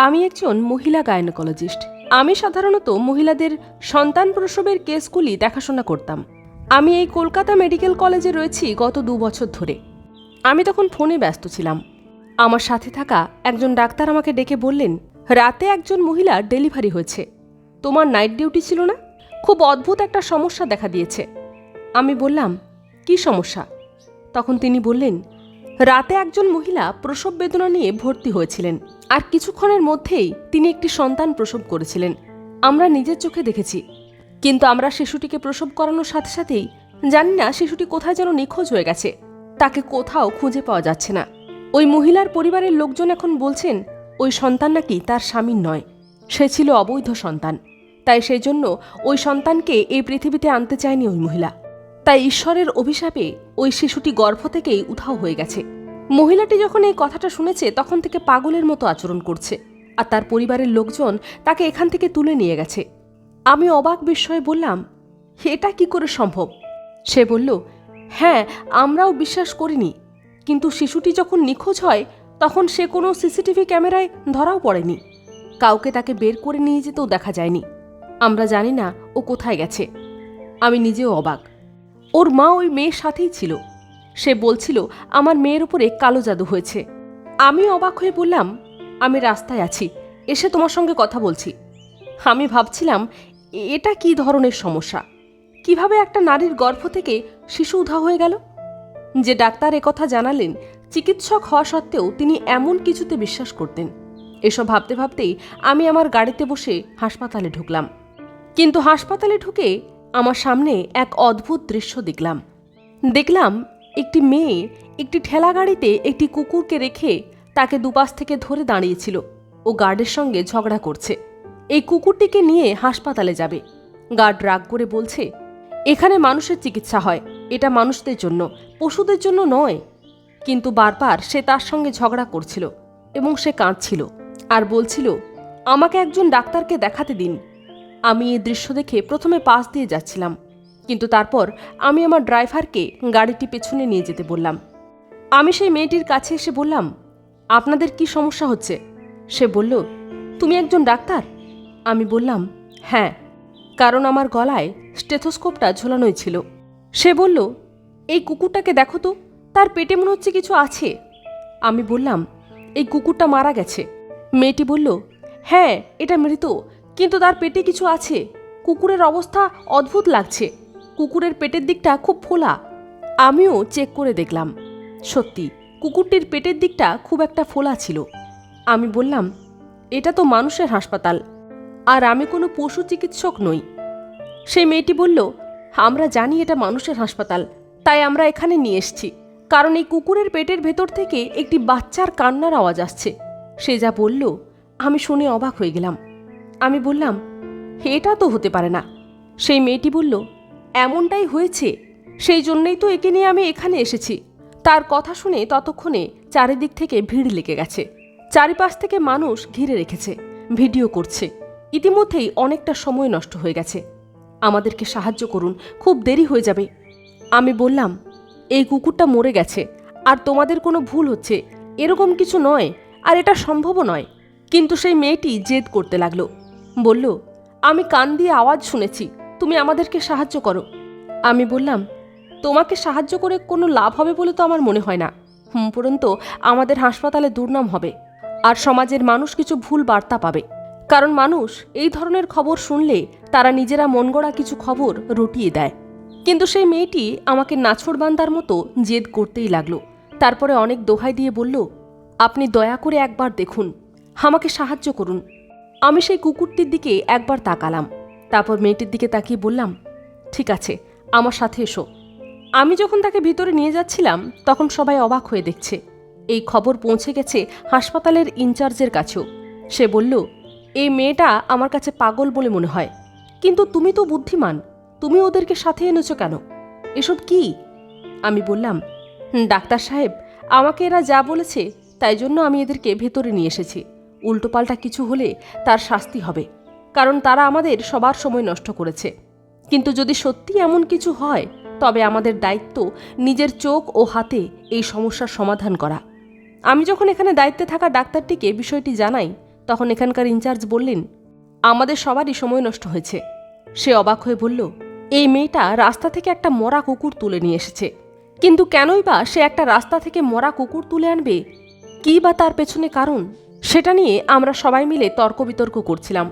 আমি একজন মহিলা গাইনোকোলজিস্ট। আমি সাধারণত মহিলাদের সন্তান প্রসবের কেসগুলি দেখাশোনা করতাম। আমি এই কলকাতা মেডিকেল কলেজে রয়েছি গত দু বছর ধরে। আমি তখন ফোনে ব্যস্ত ছিলাম। আমার সাথে থাকা একজন ডাক্তার আমাকে ডেকে বললেন, রাতে একজন মহিলার ডেলিভারি হয়েছে। তোমার নাইট ডিউটি ছিল না? খুব অদ্ভুত একটা সমস্যা দেখা দিয়েছে। আমি বললাম, কি সমস্যা? তখন তিনি বললেন রাতে একজন মহিলা প্রসব বেদনা নিয়ে ভর্তি হয়েছিলেন। আর কিছুক্ষণের মধ্যেই তিনি একটি সন্তান প্রসব করেছিলেন। আমরা নিজের চোখে দেখেছি। কিন্তু আমরা শিশুটিকে প্রসব করানোর সাথে সাথেই জানি না শিশুটি কোথায় যেন নিখোঁজ হয়ে গেছে। তাকে কোথাও খুঁজে পাওয়া যাচ্ছে না। ওই মহিলার পরিবারের লোকজন এখন বলছেন, ওই সন্তান নাকি তার স্বামীর নয়। সে ছিল অবৈধ সন্তান। তাই সেই জন্য ওই সন্তানকে এই পৃথিবীতে আনতে চায়নি ওই মহিলা। তাই ঈশ্বরের অভিশাপে ওই শিশুটি গর্ভ থেকেই উধাও হয়ে গেছে। মহিলাটি যখন এই কথাটা শুনেছে, তখন থেকে পাগলের মতো আচরণ করছে আর তার পরিবারের লোকজন তাকে এখান থেকে তুলে নিয়ে গেছে। আমি অবাক বিস্ময়ে বললাম, এটা কি করে সম্ভব? সে বলল হ্যাঁ আমরাও বিশ্বাস করিনি, কিন্তু শিশুটি যখন নিখোঁজ হয়, তখন সে কোনো সিসিটিভি ক্যামেরায় ধরাও পড়েনি। কাউকে তাকে বের করে নিয়ে যেতেও দেখা যায়নি। আমরা জানি না ও কোথায় গেছে। আমি নিজেও অবাক। ওর মা ওই মেয়ের সাথেই ছিল। সে বলছিল, আমার মেয়ের উপরে কালো জাদু হয়েছে। আমি অবাক হয়ে বললাম, আমি রাস্তায় আছি, এসে তোমার সঙ্গে কথা বলছি। আমি ভাবছিলাম, এটা কি ধরনের সমস্যা? কীভাবে একটা নারীর গর্ভ থেকে শিশু উধাও হয়ে গেল? যে ডাক্তার কথা জানালেন, চিকিৎসক হওয়া সত্ত্বেও তিনি এমন কিছুতে বিশ্বাস করতেন। এসব ভাবতে ভাবতেই আমি আমার গাড়িতে বসে হাসপাতালে ঢুকলাম। কিন্তু হাসপাতালে ঢুকে আমার সামনে এক অদ্ভুত দৃশ্য দেখলাম। দেখলাম একটি মেয়ে একটি ঠেলা গাড়িতে একটি কুকুরকে রেখে তাকে দুপাশ থেকে ধরে দাঁড়িয়েছিল ও গার্ডের সঙ্গে ঝগড়া করছে। এই কুকুরটিকে নিয়ে হাসপাতালে যাবে। গার্ড রাগ করে বলছে, এখানে মানুষের চিকিৎসা হয়, এটা মানুষদের জন্য, পশুদের জন্য নয়। কিন্তু বারবার সে তার সঙ্গে ঝগড়া করছিল এবং সে কাঁদছিল আর বলছিল, আমাকে একজন ডাক্তারকে দেখাতে দিন। আমি এই দৃশ্য দেখে প্রথমে পাশ দিয়ে যাচ্ছিলাম। কিন্তু তারপর আমি আমার ড্রাইভারকে গাড়িটি পেছনে নিয়ে যেতে বললাম। আমি সেই মেয়েটির কাছে এসে বললাম, আপনাদের কি সমস্যা হচ্ছে? সে বলল, তুমি একজন ডাক্তার? আমি বললাম হ্যাঁ কারণ আমার গলায় স্টেথোস্কোপটা ঝোলানোই ছিল। সে বলল, এই কুকুরটাকে দেখো তো, তার পেটে মনে হচ্ছে কিছু আছে। আমি বললাম, এই কুকুরটা মারা গেছে। মেয়েটি বলল হ্যাঁ এটা মৃত। কিন্তু তার পেটে কিছু আছে। কুকুরের অবস্থা অদ্ভুত লাগছে। কুকুরের পেটের দিকটা খুব ফোলা। আমিও চেক করে দেখলাম। সত্যি, কুকুরটির পেটের দিকটা খুব একটা ফোলা ছিল। আমি বললাম, এটা তো মানুষের হাসপাতাল। আর আমি কোনো পশু চিকিৎসক নই। সেই মেয়েটি বলল, আমরা জানি এটা মানুষের হাসপাতাল, তাই আমরা এখানে নিয়ে এসছি। কারণ এই কুকুরের পেটের ভেতর থেকে একটি বাচ্চার কান্নার আওয়াজ আসছে। সে যা বলল, আমি শুনে অবাক হয়ে গেলাম। আমি বললাম, এটা তো হতে পারে না। সেই মেয়েটি বলল, এমনটাই হয়েছে। সেই জন্যই তো একে নিয়ে আমি এখানে এসেছি। তার কথা শুনে ততক্ষণে চারিদিক থেকে ভিড় লেগে গেছে। চারিপাশ থেকে মানুষ ঘিরে রেখেছে, ভিডিও করছে। ইতিমধ্যেই অনেকটা সময় নষ্ট হয়ে গেছে। আমাদেরকে সাহায্য করুন, খুব দেরি হয়ে যাবে। আমি বললাম, এই কুকুরটা মরে গেছে, আর তোমাদের কোনো ভুল হচ্ছে। এরকম কিছু নয়, আর এটা সম্ভবও নয়। কিন্তু সেই মেয়েটি জেদ করতে লাগল। বলল, আমি কান দিয়ে আওয়াজ শুনেছি, তুমি আমাদেরকে সাহায্য করো। আমি বললাম, তোমাকে সাহায্য করে কোনো লাভ হবে বলে তো আমার মনে হয় না। হুম, পরন্ত আমাদের হাসপাতালে দুর্নাম হবে, আর সমাজের মানুষ কিছু ভুল বার্তা পাবে। কারণ মানুষ এই ধরনের খবর শুনলে তারা নিজেরা মন গড়া কিছু খবর রটিয়ে দেয়। কিন্তু সেই মেয়েটি আমাকে নাছড়বান্দার মতো জেদ করতেই লাগল। তারপরে অনেক দোহাই দিয়ে বলল, আপনি দয়া করে একবার দেখুন, আমাকে সাহায্য করুন। আমি সেই কুকুরটির দিকে একবার তাকালাম। তারপর মেয়েটির দিকে তাকিয়ে বললাম, ঠিক আছে, আমার সাথে এসো। আমি যখন তাকে ভিতরে নিয়ে যাচ্ছিলাম, তখন সবাই অবাক হয়ে দেখছে। এই খবর পৌঁছে গেছে হাসপাতালের ইনচার্জের কাছেও। সে বলল, এই মেয়েটা আমার কাছে পাগল বলে মনে হয়। কিন্তু তুমি তো বুদ্ধিমান, তুমি ওদেরকে সাথে এনেছো কেন? এসব কি? আমি বললাম, ডাক্তার সাহেব, আমাকে এরা যা বলেছে, তাই জন্য আমি এদেরকে ভেতরে নিয়ে এসেছি। উল্টোপাল্টা কিছু হলে তার শাস্তি হবে, কারণ তারা আমাদের সবার সময় নষ্ট করেছে। কিন্তু যদি সত্যি এমন কিছু হয়, তবে আমাদের দায়িত্ব নিজের চোখ ও হাতে এই সমস্যার সমাধান করা। আমি যখন এখানে দায়িত্বে থাকা ডাক্তারটিকে বিষয়টি জানাই, তখন এখানকার ইনচার্জ বললেন, আমাদের সবারই সময় নষ্ট হয়েছে। সে অবাক হয়ে বলল, এই মেয়েটা রাস্তা থেকে একটা মরা কুকুর তুলে নিয়ে এসেছে। কিন্তু কেনই বা সে একটা রাস্তা থেকে মরা কুকুর তুলে আনবে? কী বা তার পেছনে কারণ? সেটা নিয়ে আমরা সবাই মিলে তর্ক বিতর্ক করছিলাম।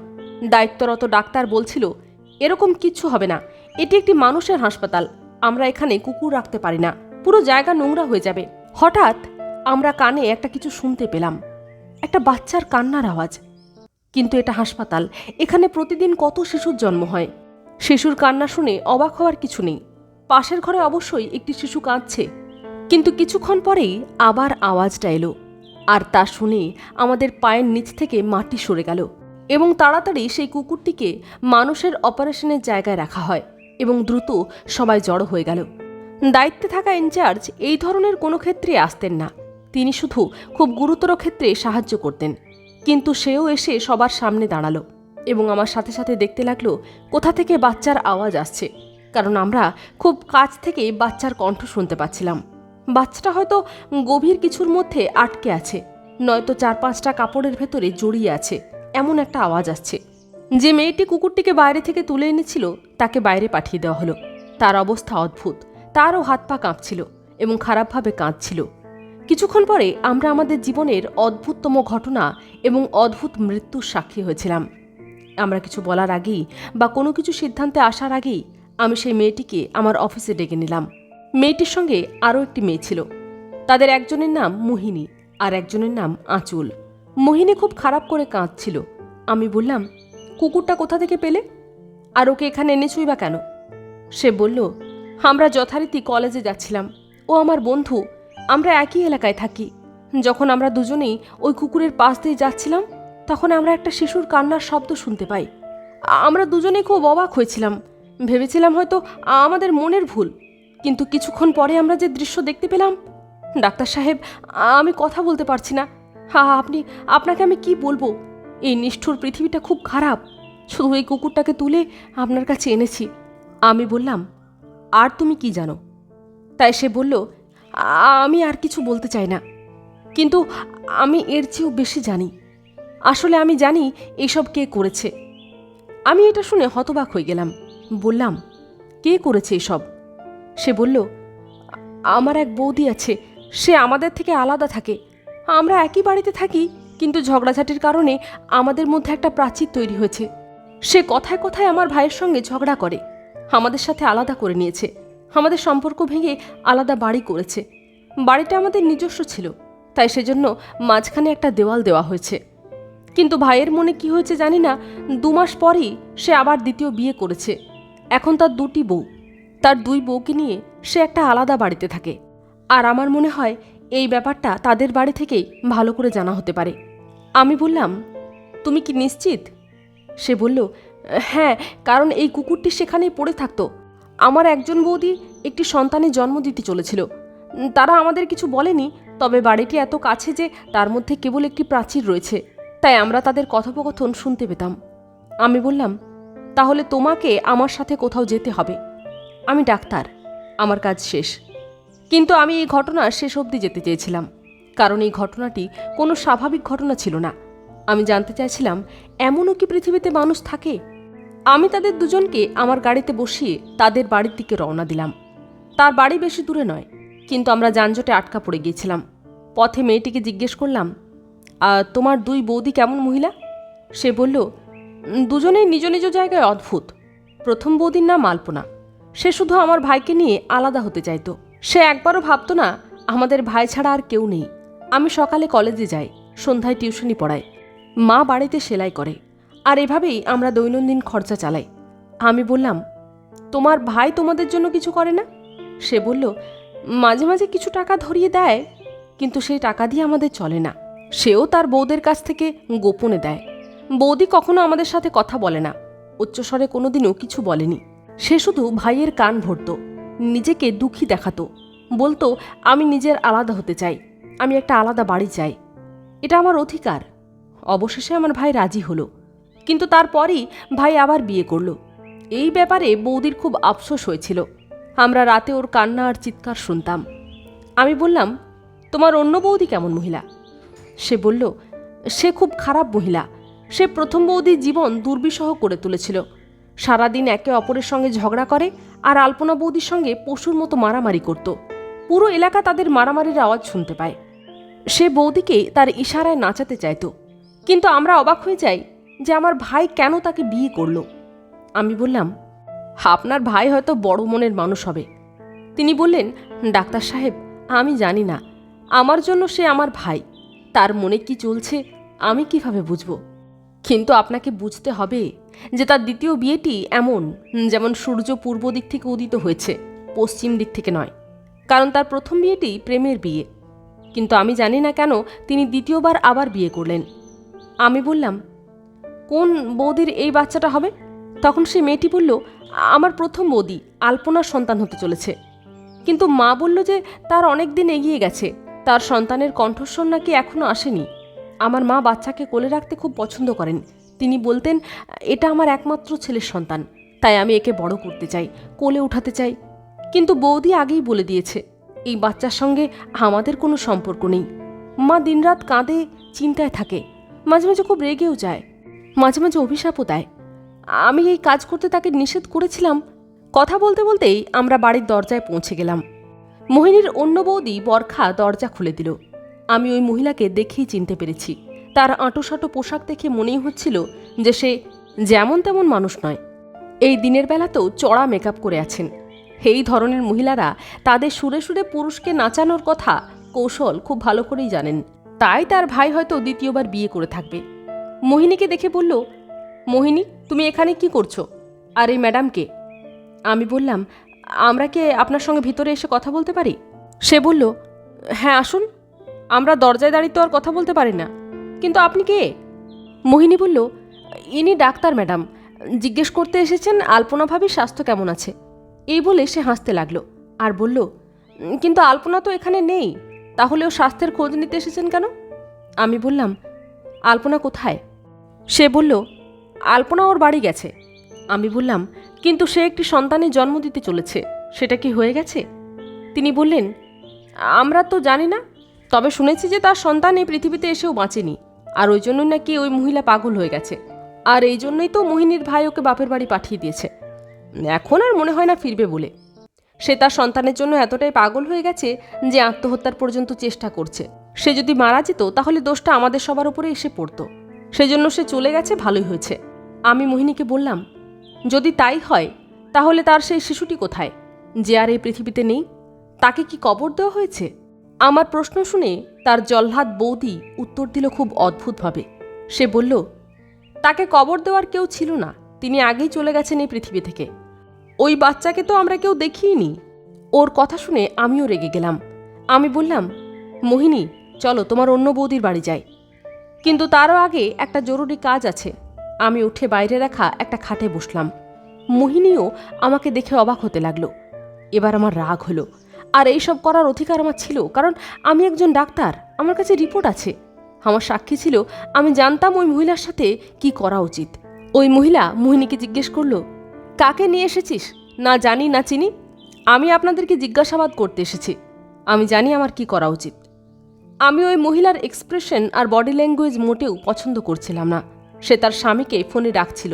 দায়িত্বরত ডাক্তার বলছিল, এরকম কিচ্ছু হবে না। এটি একটি মানুষের হাসপাতাল। আমরা এখানে কুকুর রাখতে পারি না। পুরো জায়গা নোংরা হয়ে যাবে। হঠাৎ আমরা কানে একটা কিছু শুনতে পেলাম। একটা বাচ্চার কান্নার আওয়াজ। কিন্তু এটা হাসপাতাল। এখানে প্রতিদিন কত শিশুর জন্ম হয়? শিশুর কান্না শুনে অবাক হওয়ার কিছু নেই। পাশের ঘরে অবশ্যই একটি শিশু কাঁদছে। কিন্তু কিছুক্ষণ পরেই আবার আওয়াজটা এলো। আর তা শুনে আমাদের পায়ের নিচ থেকে মাটি সরে গেল এবং তাড়াতাড়ি সেই কুকুরটিকে মানুষের অপারেশনের জায়গায় রাখা হয় এবং দ্রুত সবাই জড়ো হয়ে গেল। দায়িত্বে থাকা ইনচার্জ এই ধরনের কোনো ক্ষেত্রে আসতেন না। তিনি শুধু খুব গুরুতর ক্ষেত্রে সাহায্য করতেন। কিন্তু সেও এসে সবার সামনে দাঁড়াল এবং আমার সাথে সাথে দেখতে লাগল, কোথা থেকে বাচ্চার আওয়াজ আসছে? কারণ আমরা খুব কাছ থেকে বাচ্চার কণ্ঠ শুনতে পাচ্ছিলাম। বাচ্চাটা হয়তো গভীর কিছুর মধ্যে আটকে আছে, নয়তো চার পাঁচটা কাপড়ের ভেতরে জড়িয়ে আছে, এমন একটা আওয়াজ আসছে। যে মেয়েটি কুকুরটিকে বাইরে থেকে তুলে এনেছিল, তাকে বাইরে পাঠিয়ে দেওয়া হলো। তার অবস্থা অদ্ভুত, তারও হাত পা কাঁপছিল এবং খারাপভাবে কাঁদছিল। কিছুক্ষণ পরে আমরা আমাদের জীবনের অদ্ভুততম ঘটনা এবং অদ্ভুত মৃত্যুর সাক্ষী হয়েছিলাম। আমরা কিছু বলার আগেই বা কোনো কিছু সিদ্ধান্তে আসার আগেই আমি সেই মেয়েটিকে আমার অফিসে ডেকে নিলাম। মেয়েটির সঙ্গে আরও একটি মেয়ে ছিল। তাদের একজনের নাম মোহিনী আর একজনের নাম আঁচুল। মোহিনী খুব খারাপ করে কাঁদছিল। আমি বললাম, কুকুরটা কোথা থেকে পেলে? আর ওকে এখানে এনেছুই বা কেন? সে বলল, আমরা যথারীতি কলেজে যাচ্ছিলাম। ও আমার বন্ধু। আমরা একই এলাকায় থাকি। যখন আমরা দুজনেই ওই কুকুরের পাশ দিয়ে যাচ্ছিলাম, তখন আমরা একটা শিশুর কান্নার শব্দ শুনতে পাই। আমরা দুজনেই খুব অবাক হয়েছিলাম। ভেবেছিলাম হয়তো আমাদের মনের ভুল। কিন্তু কিছুক্ষণ পরে আমরা যে দৃশ্য দেখতে পেলাম, ডাক্তার সাহেব, আমি কথা বলতে পারছি না। হা, আপনি, আপনাকে আমি কি বলব? এই নিষ্ঠুর পৃথিবীটা খুব খারাপ। শুধু এই কুকুরটাকে তুলে আপনার কাছে এনেছি। আমি বললাম, আর তুমি কি জানো? তাই সে বলল, আমি আর কিছু বলতে চাই না। কিন্তু আমি এর চেয়েও বেশি জানি। আসলে আমি জানি এইসব কে করেছে। আমি এটা শুনে হতবাক হয়ে গেলাম। বললাম, কে করেছে এসব? সে বলল, আমার এক বৌদি আছে, সে আমাদের থেকে আলাদা থাকে। আমরা একই বাড়িতে থাকি, কিন্তু ঝগড়াঝাটির কারণে আমাদের মধ্যে একটা প্রাচীর তৈরি হয়েছে। সে কথায় কথায় আমার ভাইয়ের সঙ্গে ঝগড়া করে, আমাদের সাথে আলাদা করে নিয়েছে। আমাদের সম্পর্ক ভেঙে আলাদা বাড়ি করেছে। বাড়িটা আমাদের নিজস্ব ছিল, তাই সেজন্য মাঝখানে একটা দেওয়াল দেওয়া হয়েছে। কিন্তু ভাইয়ের মনে কি হয়েছে জানি না, দু মাস পরই সে আবার দ্বিতীয় বিয়ে করেছে। এখন তার দুটি বউ। তার দুই বউকে নিয়ে সে একটা আলাদা বাড়িতে থাকে। আর আমার মনে হয় এই ব্যাপারটা তাদের বাড়ি থেকেই ভালো করে জানা হতে পারে। আমি বললাম, তুমি কি নিশ্চিত? সে বলল হ্যাঁ কারণ এই কুকুরটি সেখানেই পড়ে থাকতো। আমার একজন বৌদি একটি সন্তানের জন্ম দিতে চলেছিল। তারা আমাদের কিছু বলেনি, তবে বাড়িটি এত কাছে যে তার মধ্যে কেবল একটি প্রাচীর রয়েছে। তাই আমরা তাদের কথোপকথন শুনতে পেতাম। আমি বললাম, তাহলে তোমাকে আমার সাথে কোথাও যেতে হবে। আমি ডাক্তার। আমার কাজ শেষ। কিন্তু আমি এই ঘটনা শেষ অবধি যেতে চেয়েছিলাম। কারণ এই ঘটনাটি কোনো স্বাভাবিক ঘটনা ছিল না। আমি জানতে চাইছিলাম এমনও কি পৃথিবীতে মানুষ থাকে? আমি তাদের দুজনকে আমার গাড়িতে বসিয়ে তাদের বাড়ির দিকে রওনা দিলাম। তার বাড়ি বেশি দূরে নয় কিন্তু আমরা যানজটে আটকা পড়ে গিয়েছিলাম। পথে মেয়েটিকে জিজ্ঞেস করলাম "আহ, তোমার দুই বৌদি কেমন মহিলা? সে বলল দুজনেই নিজ নিজ জায়গায় অদ্ভুত। প্রথম বৌদির নাম আলপনা। সে শুধু আমার ভাইকে নিয়ে আলাদা হতে চাইতো। সে একবারও ভাবতো না, আমাদের ভাই ছাড়া আর কেউ নেই। আমি সকালে কলেজে যাই, সন্ধ্যায় টিউশনি পড়াই। মা বাড়িতে সেলাই করে। আর এভাবেই আমরা দৈনন্দিন খরচা চালাই। আমি বললাম, তোমার ভাই তোমাদের জন্য কিছু করে না? সে বলল, মাঝে মাঝে কিছু টাকা ধরিয়ে দেয়, কিন্তু সেই টাকা দিয়ে আমাদের চলে না। সেও তার বৌদের কাছ থেকে গোপনে দেয়। বৌদি কখনো আমাদের সাথে কথা বলে না। উচ্চস্বরে কোনোদিনও কিছু বলেনি। সে শুধু ভাইয়ের কান ভরত নিজেকে দুঃখী দেখাতো, বলতো, আমি নিজের আলাদা হতে চাই, আমি একটা আলাদা বাড়ি চাই। এটা আমার অধিকার। অবশেষে আমার ভাই রাজি হলো। কিন্তু তারপরই ভাই আবার বিয়ে করল। এই ব্যাপারে বৌদির খুব আফসোস হয়েছিল। আমরা রাতে ওর কান্না আর চিৎকার শুনতাম। আমি বললাম, তোমার অন্য বৌদি কেমন মহিলা? সে বলল, সে খুব খারাপ মহিলা। সে প্রথম বৌদির জীবন দুর্বিষহ করে তুলেছিল। সারাদিন একে অপরের সঙ্গে ঝগড়া করে আর আলপনা বৌদির সঙ্গে পশুর মতো মারামারি করত। পুরো এলাকা তাদের মারামারির আওয়াজ শুনতে পায়। সে বৌদিকে তার ইশারায় নাচাতে চাইতো। কিন্তু আমরা অবাক হয়ে যাই যে আমার ভাই কেন তাকে বিয়ে করল। আমি বললাম, আপনার ভাই হয়তো বড় মনের মানুষ হবে। তিনি বললেন, ডাক্তার সাহেব, আমি জানি না। আমার জন্য সে আমার ভাই। তার মনে কি চলছে, আমি কীভাবে বুঝব? কিন্তু আপনাকে বুঝতে হবে যে তার দ্বিতীয় বিয়েটি এমন যেমন সূর্য পূর্ব দিক থেকে উদিত হয়েছে, পশ্চিম দিক থেকে নয়। কারণ তার প্রথম বিয়েটি প্রেমের বিয়ে। কিন্তু আমি জানি না কেন তিনি দ্বিতীয়বার আবার বিয়ে করলেন। আমি বললাম, কোন বৌদির এই বাচ্চাটা হবে? তখন সে মেয়েটি বলল, আমার প্রথম বৌদি, আলপনার সন্তান হতে চলেছে। কিন্তু মা বলল যে তার অনেক দিন এগিয়ে গেছে, তার সন্তানের কণ্ঠস্বর নাকি এখনও আসেনি। আমার মা বাচ্চাকে কোলে রাখতে খুব পছন্দ করেন। তিনি বলতেন, এটা আমার একমাত্র ছেলের সন্তান, তাই আমি একে বড় করতে চাই, কোলে উঠাতে চাই। কিন্তু বৌদি আগেই বলে দিয়েছে, এই বাচ্চার সঙ্গে আমাদের কোনো সম্পর্ক নেই। মা দিনরাত কাঁদে, চিন্তায় থাকে, মাঝে মাঝে খুব রেগেও যায়, মাঝে মাঝে অভিশাপও দেয়। আমি এই কাজ করতে তাকে নিষেধ করেছিলাম। কথা বলতে বলতেই আমরা বাড়ির দরজায় পৌঁছে গেলাম। মোহিনীর অন্য বৌদি বরখা দরজা খুলে দিল। আমি ওই মহিলাকে দেখেই চিনতে পেরেছি। তার আঁটোসাঁটো পোশাক দেখে মনেই হচ্ছিল যে সে যেমন তেমন মানুষ নয়। এই দিনের বেলাতেও চড়া মেকআপ করে আছেন। এই ধরনের মহিলারা তাদের সুরে সুরে পুরুষকে নাচানোর কথা কৌশল খুব ভালো করেই জানেন। তাই তার ভাই হয়তো দ্বিতীয়বার বিয়ে করে থাকবে। মোহিনীকে দেখে বলল, মোহিনী, তুমি এখানে কি করছ? আর এই ম্যাডামকে? আমি বললাম, আমরা কি আপনার সঙ্গে ভিতরে এসে কথা বলতে পারি? সে বলল হ্যাঁ আসুন। আমরা দরজায় দাঁড়িয়ে তো আর কথা বলতে পারি না। কিন্তু আপনি কে? মোহিনী বলল, ইনি ডাক্তার, ম্যাডাম। জিজ্ঞেস করতে এসেছেন আলপনা ভাবির স্বাস্থ্য কেমন আছে। এই বলে সে হাসতে লাগল আর বলল, কিন্তু আলপনা তো এখানে নেই তাহলেও স্বাস্থ্যের খোঁজ নিতে এসেছেন কেন? আমি বললাম, আলপনা কোথায়? সে বলল, আলপনা ওর বাড়ি গেছে। আমি বললাম, কিন্তু সে একটি সন্তানের জন্ম দিতে চলেছে, সেটা কি হয়ে গেছে? তিনি বললেন, আমরা তো জানি না তবে শুনেছি যে তার সন্তান এই পৃথিবীতে এসেও বাঁচেনি। আর ওই জন্যই নাকি ওই মহিলা পাগল হয়ে গেছে। আর এই জন্যই তো মোহিনীর ভাই ওকে বাপের বাড়ি পাঠিয়ে দিয়েছে। এখন আর মনে হয় না ফিরবে বলে। সে তার সন্তানের জন্য এতটাই পাগল হয়ে গেছে যে আত্মহত্যার পর্যন্ত চেষ্টা করছে। সে যদি মারা যেত, তাহলে দোষটা আমাদের সবার উপরে এসে পড়তো। সেজন্য সে চলে গেছে, ভালোই হয়েছে। আমি মোহিনীকে বললাম, যদি তাই হয়, তাহলে তার সেই শিশুটি কোথায়? যে আর এই পৃথিবীতে নেই? তাকে কি কবর দেওয়া হয়েছে? আমার প্রশ্ন শুনে তার জল্লাদ বৌদি উত্তর দিল খুব অদ্ভুতভাবে। সে বলল, তাকে কবর দেওয়ার কেউ ছিল না, তিনি আগেই চলে গেছেন এই পৃথিবী থেকে। ওই বাচ্চাকে তো আমরা কেউ দেখিইনি। ওর কথা শুনে আমিও রেগে গেলাম। আমি বললাম, মোহিনী, চলো তোমার অন্য বৌদির বাড়ি যাই। কিন্তু তারও আগে একটা জরুরি কাজ আছে। আমি উঠে বাইরে রাখা একটা খাটে বসলাম। মোহিনীও আমাকে দেখে অবাক হতে লাগল। এবার আমার রাগ হলো। আর এইসব করার অধিকার আমার ছিল, কারণ আমি একজন ডাক্তার, আমার কাছে রিপোর্ট আছে। আমার সাক্ষী ছিল, আমি জানতাম ওই মহিলার সাথে কি করা উচিত। ওই মহিলা মোহিনীকে জিজ্ঞেস করল, কাকে নিয়ে এসেছিস? না জানি, না চিনি। আমি আপনাদেরকে জিজ্ঞাসাবাদ করতে এসেছি। আমি জানি আমার কি করা উচিত। আমি ওই মহিলার এক্সপ্রেশন আর বডি ল্যাঙ্গুয়েজ মোটেও পছন্দ করছিলাম না। সে তার স্বামীকে ফোনে ডাকছিল,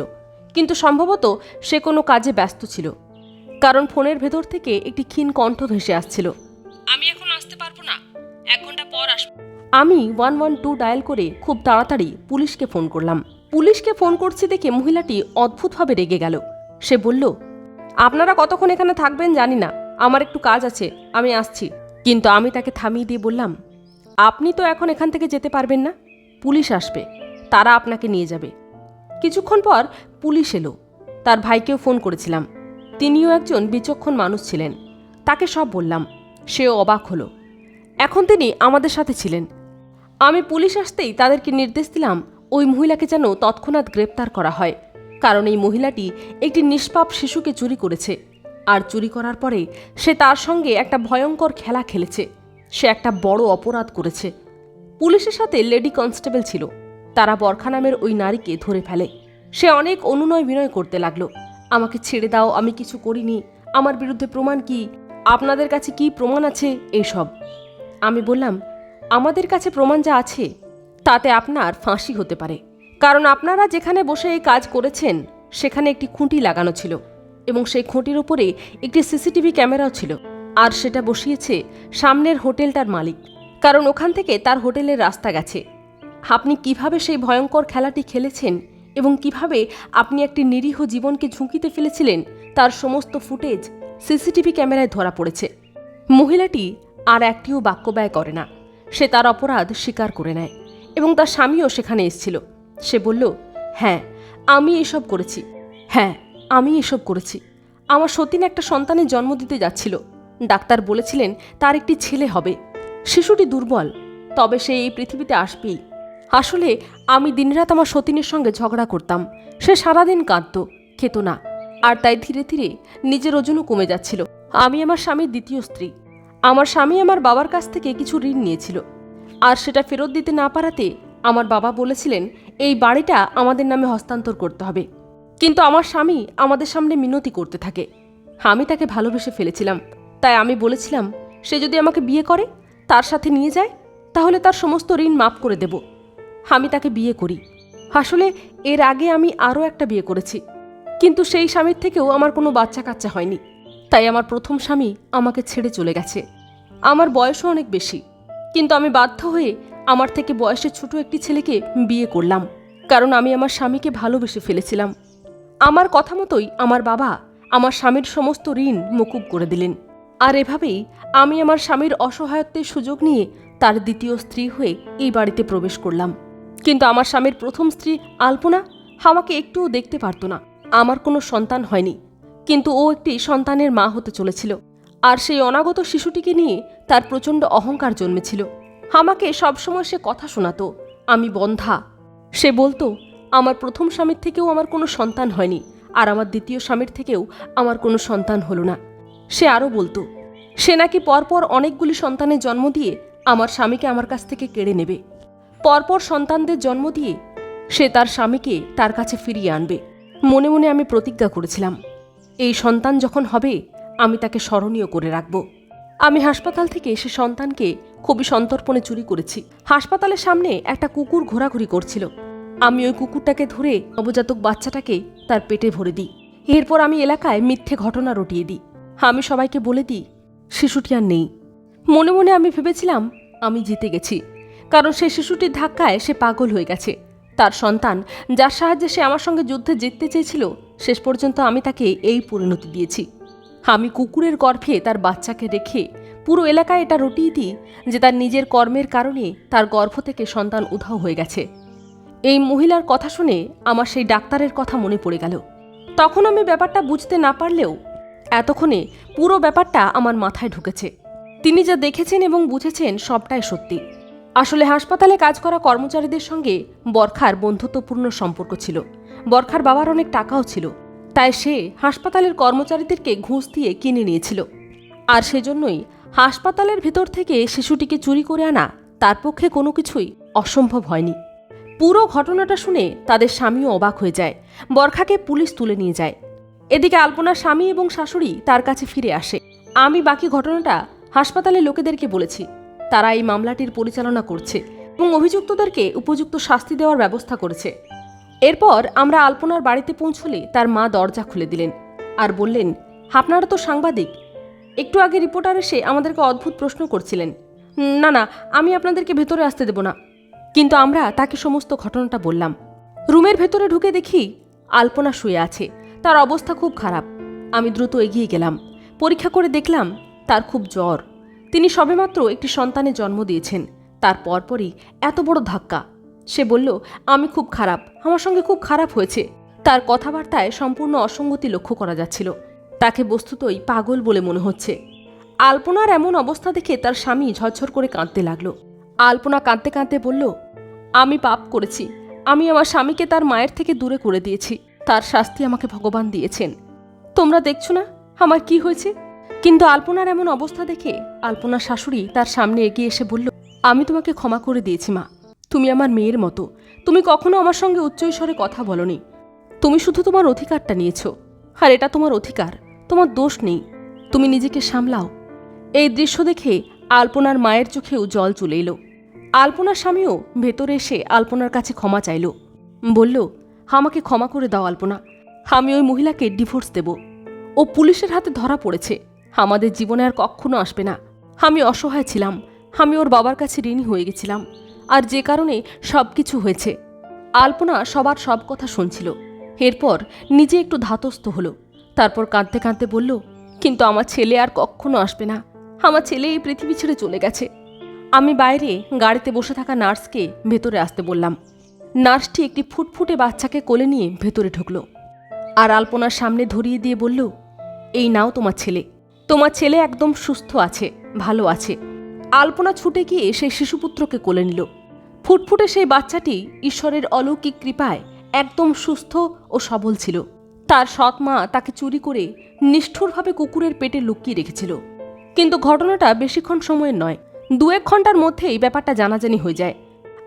কিন্তু সম্ভবত সে কোনো কাজে ব্যস্ত ছিল। কারণ ফোনের ভেতর থেকে একটি ক্ষীণ কণ্ঠ ভেসে আসছিল। আমি এখন আসতে পারব না। এক ঘণ্টা পর আসব আমি ওয়ান ওয়ান টু ডায়াল করে খুব তাড়াতাড়ি পুলিশকে ফোন করলাম। পুলিশকে ফোন করছি দেখে মহিলাটি অদ্ভুতভাবে রেগে গেল। সে বলল আপনারা কতক্ষণ এখানে থাকবেন জানি না। আমার একটু কাজ আছে আমি আসছি। কিন্তু আমি তাকে থামিয়ে দিয়ে বললাম আপনি তো এখন এখান থেকে যেতে পারবেন না। পুলিশ আসবে তারা আপনাকে নিয়ে যাবে। কিছুক্ষণ পর পুলিশ এলো। তার ভাইকেও ফোন করেছিলাম। তিনিও একজন বিচক্ষণ মানুষ ছিলেন। তাকে সব বললাম। সেও অবাক হলো। এখন তিনি আমাদের সাথে ছিলেন। আমি পুলিশ আসতেই তাদেরকে নির্দেশ দিলাম ওই মহিলাকে যেন তৎক্ষণাৎ গ্রেপ্তার করা হয়, কারণ এই মহিলাটি একটি নিষ্পাপ শিশুকে চুরি করেছে। আর চুরি করার পরে সে তার সঙ্গে একটা ভয়ঙ্কর খেলা খেলেছে। সে একটা বড় অপরাধ করেছে। পুলিশের সাথে লেডি কনস্টেবল ছিল। তারা বরখা নামের ওই নারীকে ধরে ফেলে। সে অনেক অনুনয় বিনয় করতে লাগল। আমাকে ছেড়ে দাও, আমি কিছু করিনি। আমার বিরুদ্ধে প্রমাণ কি? আপনাদের কাছে কি প্রমাণ আছে এইসব? আমি বললাম, আমাদের কাছে প্রমাণ যা আছে, তাতে আপনার ফাঁসি হতে পারে। কারণ আপনারা যেখানে বসে এই কাজ করেছেন, সেখানে একটি খুঁটি লাগানো ছিল এবং সেই খুঁটির উপরে একটি সিসিটিভি ক্যামেরাও ছিল। আর সেটা বসিয়েছে সামনের হোটেলটার মালিক। কারণ ওখান থেকে তার হোটেলের রাস্তা গেছে। আপনি কীভাবে সেই ভয়ঙ্কর খেলাটি খেলেছেন এবং কীভাবে আপনি একটি নিরীহ জীবনকে ঝুঁকিতে ফেলেছিলেন, তার সমস্ত ফুটেজ সিসিটিভি ক্যামেরায় ধরা পড়েছে। মহিলাটি আর একটিও বাক্য ব্যয় করে না। সে তার অপরাধ স্বীকার করে নেয় এবং তার স্বামীও সেখানে এসেছিল। সে বলল হ্যাঁ আমি এসব করেছি। হ্যাঁ আমি এসব করেছি। আমার সতীন একটা সন্তানের জন্ম দিতে যাচ্ছিল। ডাক্তার বলেছিলেন তার একটি ছেলে হবে। শিশুটি দুর্বল, তবে সে এই পৃথিবীতে আসবেই। আসলে আমি দিনরাত আমার সতীনের সঙ্গে ঝগড়া করতাম। সে সারাদিন কাঁদত, খেত না। আর তাই ধীরে ধীরে নিজের ওজনও কমে যাচ্ছিল। আমি আমার স্বামীর দ্বিতীয় স্ত্রী। আমার স্বামী আমার বাবার কাছ থেকে কিছু ঋণ নিয়েছিল। আর সেটা ফেরত দিতে না পারাতে আমার বাবা বলেছিলেন, এই বাড়িটা আমাদের নামে হস্তান্তর করতে হবে। কিন্তু আমার স্বামী আমাদের সামনে মিনতি করতে থাকে। আমি তাকে ভালোবেসে ফেলেছিলাম। তাই আমি বলেছিলাম, সে যদি আমাকে বিয়ে করে, তার সাথে নিয়ে যায়, তাহলে তার সমস্ত ঋণ মাফ করে দেব। আমি তাকে বিয়ে করি। আসলে এর আগে আমি আরও একটা বিয়ে করেছি। কিন্তু সেই স্বামীর থেকেও আমার কোনো বাচ্চা কাচ্চা হয়নি। তাই আমার প্রথম স্বামী আমাকে ছেড়ে চলে গেছে। আমার বয়সও অনেক বেশি। কিন্তু আমি বাধ্য হয়ে আমার থেকে বয়সে ছোট একটি ছেলেকে বিয়ে করলাম। কারণ আমি আমার স্বামীকে ভালোবেসে ফেলেছিলাম। আমার কথা মতোই আমার বাবা আমার স্বামীর সমস্ত ঋণ মকুব করে দিলেন। আর এভাবেই আমি আমার স্বামীর অসহায়ত্বের সুযোগ নিয়ে তার দ্বিতীয় স্ত্রী হয়ে এই বাড়িতে প্রবেশ করলাম। কিন্তু আমার স্বামীর প্রথম স্ত্রী আলপনা আমাকে একটুও দেখতে পারত না। আমার কোনো সন্তান হয়নি, কিন্তু ও একটি সন্তানের মা হতে চলেছিল। আর সেই অনাগত শিশুটিকে নিয়ে তার প্রচণ্ড অহংকার জন্মেছিল। আমাকে সবসময় সে কথা শোনাতো, আমি বন্ধা। সে বলতো, আমার প্রথম স্বামীর থেকেও আমার কোনো সন্তান হয়নি, আর আমার দ্বিতীয় স্বামীর থেকেও আমার কোনো সন্তান হলো না। সে আরও বলতো, সে নাকি পরপর অনেকগুলি সন্তানের জন্ম দিয়ে আমার স্বামীকে আমার কাছ থেকে কেড়ে নেবে। পরপর সন্তানদের জন্ম দিয়ে সে তার স্বামীকে তার কাছে ফিরিয়ে আনবে। মনে মনে আমি প্রতিজ্ঞা করেছিলাম, এই সন্তান যখন হবে, আমি তাকে স্মরণীয় করে রাখব। আমি হাসপাতাল থেকে সে সন্তানকে খুবই সন্তর্পণে চুরি করেছি। হাসপাতালের সামনে একটা কুকুর ঘোরাঘুরি করছিল। আমি ওই কুকুরটাকে ধরে নবজাতক বাচ্চাটাকে তার পেটে ভরে দিই। এরপর আমি এলাকায় মিথ্যে ঘটনা রটিয়ে দিই। আমি সবাইকে বলে দিই, শিশুটি আর নেই। মনে মনে আমি ভেবেছিলাম, আমি জিতে গেছি। কারণ সে শিশুটির ধাক্কায় সে পাগল হয়ে গেছে। তার সন্তান, যার সাহায্যে সে আমার সঙ্গে যুদ্ধে জিততে চেয়েছিল, শেষ পর্যন্ত আমি তাকে এই পরিণতি দিয়েছি। আমি কুকুরের গর্ভে তার বাচ্চাকে রেখে পুরো এলাকায় এটা রটিয়ে দিই যে তার নিজের কর্মের কারণে তার গর্ভ থেকে সন্তান উধাও হয়ে গেছে। এই মহিলার কথা শুনে আমার সেই ডাক্তারের কথা মনে পড়ে গেল। তখন আমি ব্যাপারটা বুঝতে না পারলেও এতক্ষণে পুরো ব্যাপারটা আমার মাথায় ঢুকেছে। তিনি যা দেখেছেন এবং বুঝেছেন সবটাই সত্যি। আসলে হাসপাতালে কাজ করা কর্মচারীদের সঙ্গে বরখার বন্ধুত্বপূর্ণ সম্পর্ক ছিল। বরখার বাবার অনেক টাকাও ছিল। তাই সে হাসপাতালের কর্মচারীদেরকে ঘুষ দিয়ে কিনে নিয়েছিল। আর সেজন্যই হাসপাতালের ভেতর থেকে শিশুটিকে চুরি করে আনা তার পক্ষে কোনো কিছুই অসম্ভব হয়নি। পুরো ঘটনাটা শুনে তাদের স্বামীও অবাক হয়ে যায়। বরখাকে পুলিশ তুলে নিয়ে যায়। এদিকে আলপনার স্বামী এবং শাশুড়ি তার কাছে ফিরে আসে। আমি বাকি ঘটনাটা হাসপাতালের লোকেদেরকে বলেছি। তারা এই মামলাটির পরিচালনা করছে এবং অভিযুক্তদেরকে উপযুক্ত শাস্তি দেওয়ার ব্যবস্থা করেছে। এরপর আমরা আলপনার বাড়িতে পৌঁছলে তার মা দরজা খুলে দিলেন আর বললেন, আপনারা তো সাংবাদিক। একটু আগে রিপোর্টার এসে আমাদেরকে অদ্ভুত প্রশ্ন করছিলেন। না না, আমি আপনাদেরকে ভেতরে আসতে দেব না। কিন্তু আমরা তাকে সমস্ত ঘটনাটা বললাম। রুমের ভেতরে ঢুকে দেখি আলপনা শুয়ে আছে। তার অবস্থা খুব খারাপ। আমি দ্রুত এগিয়ে গেলাম। পরীক্ষা করে দেখলাম তার খুব জ্বর। তিনি সবেমাত্র একটি সন্তানের জন্ম দিয়েছেন। তার পরপরই এত বড় ধাক্কা। সে বলল, আমি খুব খারাপ। আমার সঙ্গে খুব খারাপ হয়েছে। তার কথাবার্তায় সম্পূর্ণ অসঙ্গতি লক্ষ্য করা যাচ্ছিল। তাকে বস্তুতই পাগল বলে মনে হচ্ছে। আলপনার এমন অবস্থা দেখে তার স্বামী ঝরঝর করে কাঁদতে লাগল। আলপনা কাঁদতে কাঁদতে বলল, আমি পাপ করেছি। আমি আমার স্বামীকে তার মায়ের থেকে দূরে করে দিয়েছি। তার শাস্তি আমাকে ভগবান দিয়েছেন। তোমরা দেখছ না আমার কি হয়েছে? কিন্তু আলপনার এমন অবস্থা দেখে আলপনার শাশুড়ি তার সামনে এগিয়ে এসে বলল, আমি তোমাকে ক্ষমা করে দিয়েছি, মা। তুমি আমার মেয়ের মতো। তুমি কখনো আমার সঙ্গে উচ্চৈস্বরে কথা বলনি। তুমি শুধু তোমার অধিকারটা নিয়েছো। আর এটা তোমার অধিকার। তোমার দোষ নেই। তুমি নিজেকে সামলাও। এই দৃশ্য দেখে আলপনার মায়ের চোখেও জল চলে এলো। আলপনার স্বামীও ভেতরে এসে আলপনার কাছে ক্ষমা চাইল। বলল, আমাকে ক্ষমা করে দাও, আলপনা। আমি ওই মহিলাকে ডিভোর্স দেব। ও পুলিশের হাতে ধরা পড়েছে। আমাদের জীবনে আর কখনো আসবে না। আমি অসহায় ছিলাম। আমি ওর বাবার কাছে ঋণী হয়ে গেছিলাম। আর যে কারণে সব কিছু হয়েছে। আলপনা সবার সব কথা শুনছিল। এরপর নিজে একটু ধাতস্থ হলো। তারপর কাঁদতে কাঁদতে বলল, কিন্তু আমার ছেলে আর কখনো আসবে না। আমার ছেলে এই পৃথিবী ছেড়ে চলে গেছে। আমি বাইরে গাড়িতে বসে থাকা নার্সকে ভেতরে আসতে বললাম। নার্সটি একটি ফুটফুটে বাচ্চাকে কোলে নিয়ে ভেতরে ঢুকলো। আর আলপনার সামনে ধরিয়ে দিয়ে বলল, এই নাও তোমার ছেলে। তোমার ছেলে একদম সুস্থ আছে, ভালো আছে। আলপনা ছুটে গিয়ে সেই শিশুপুত্রকে কোলে নিল। ফুটফুটে সেই বাচ্চাটি ঈশ্বরের অলৌকিক কৃপায় একদম সুস্থ ও সবল ছিল। তার সৎ মা তাকে চুরি করে নিষ্ঠুরভাবে কুকুরের পেটে লুকিয়ে রেখেছিল। কিন্তু ঘটনাটা বেশিক্ষণ সময়ের নয় দু এক ঘণ্টার মধ্যেই ব্যাপারটা জানাজানি হয়ে যায়।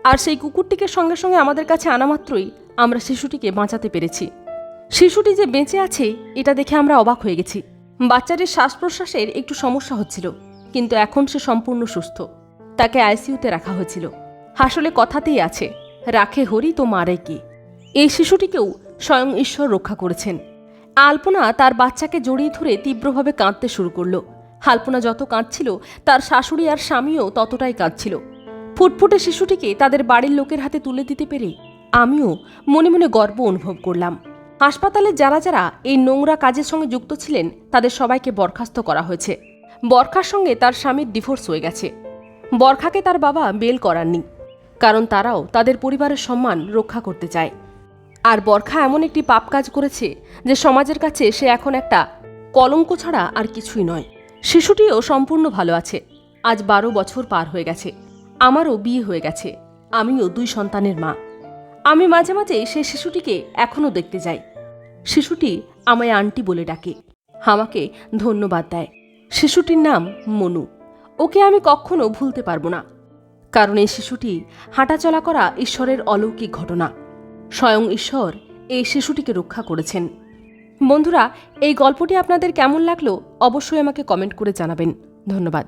আর সেই কুকুরটিকে সঙ্গে সঙ্গে আমাদের কাছে আনা মাত্রই আমরা শিশুটিকে বাঁচাতে পেরেছি। শিশুটি যে বেঁচে আছে, এটা দেখে আমরা অবাক হয়ে গেছি। বাচ্চাটির শ্বাস প্রশ্বাসের একটু সমস্যা হচ্ছিল, কিন্তু এখন সে সম্পূর্ণ সুস্থ। তাকে আইসিইউতে রাখা হয়েছিল। আসলে কথাতেই আছে, রাখে হরি তো মারে কি। এই শিশুটিকেও স্বয়ং ঈশ্বর রক্ষা করেছেন। আলপনা তার বাচ্চাকে জড়িয়ে ধরে তীব্রভাবে কাঁদতে শুরু করল। আলপনা যত কাঁদছিল, তার শাশুড়ি আর স্বামীও ততটাই কাঁদছিল। ফুটফুটে শিশুটিকে তাদের বাড়ির লোকের হাতে তুলে দিতে পেরে আমিও মনে মনে গর্ব অনুভব করলাম। হাসপাতালে যারা যারা এই নোংরা কাজের সঙ্গে যুক্ত ছিলেন, তাদের সবাইকে বরখাস্ত করা হয়েছে। বরখার সঙ্গে তার স্বামীর ডিভোর্স হয়ে গেছে। বরখাকে তার বাবা বেল করাননি, কারণ তারাও তাদের পরিবারের সম্মান রক্ষা করতে চায়। আর বরখা এমন একটি পাপ কাজ করেছে যে সমাজের কাছে সে এখন একটা কলঙ্ক ছাড়া আর কিছুই নয়। শিশুটিও সম্পূর্ণ ভালো আছে। আজ বারো বছর পার হয়ে গেছে। আমারও বিয়ে হয়ে গেছে। আমিও দুই সন্তানের মা। আমি মাঝে মাঝে সে শিশুটিকে এখনও দেখতে যাই। শিশুটি আমায় আন্টি বলে ডাকে, আমাকে ধন্যবাদ দেয়। শিশুটির নাম মনু। ওকে আমি কখনো ভুলতে পারব না, কারণ এই শিশুটি হাঁটাচলা করা ঈশ্বরের অলৌকিক ঘটনা। স্বয়ং ঈশ্বর এই শিশুটিকে রক্ষা করেছেন। বন্ধুরা, এই গল্পটি আপনাদের কেমন লাগল অবশ্যই আমাকে কমেন্ট করে জানাবেন। ধন্যবাদ।